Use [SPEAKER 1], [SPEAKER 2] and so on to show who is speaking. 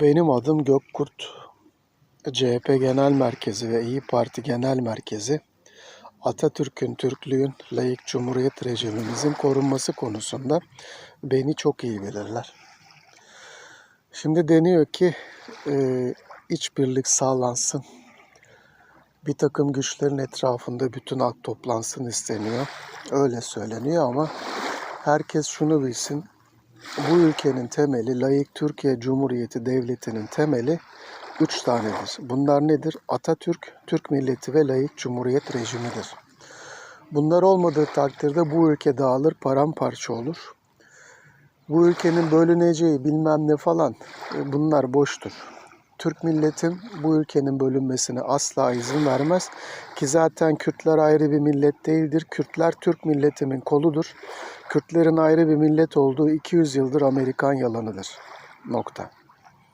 [SPEAKER 1] Benim adım Gökkurt. CHP Genel Merkezi ve İyi Parti Genel Merkezi Atatürk'ün, Türklüğün, layık cumhuriyet rejimimizin korunması konusunda beni çok iyi bilirler. Şimdi deniyor ki e, işbirlik sağlansın. Bir takım güçlerin etrafında bütün halk toplansın isteniyor. Öyle söyleniyor ama herkes şunu bilsin. Bu ülkenin temeli, layık Türkiye Cumhuriyeti Devleti'nin temeli üç tanedir. Bunlar nedir? Atatürk, Türk milleti ve layık cumhuriyet rejimidir. Bunlar olmadığı takdirde bu ülke dağılır, paramparça olur. Bu ülkenin bölüneceği bilmem ne falan e, bunlar boştur. Türk milletin bu ülkenin bölünmesine asla izin vermez ki zaten Kürtler ayrı bir millet değildir. Kürtler Türk milletinin koludur. Kürtlerin ayrı bir millet olduğu 200 yıldır Amerikan yalanıdır. Nokta.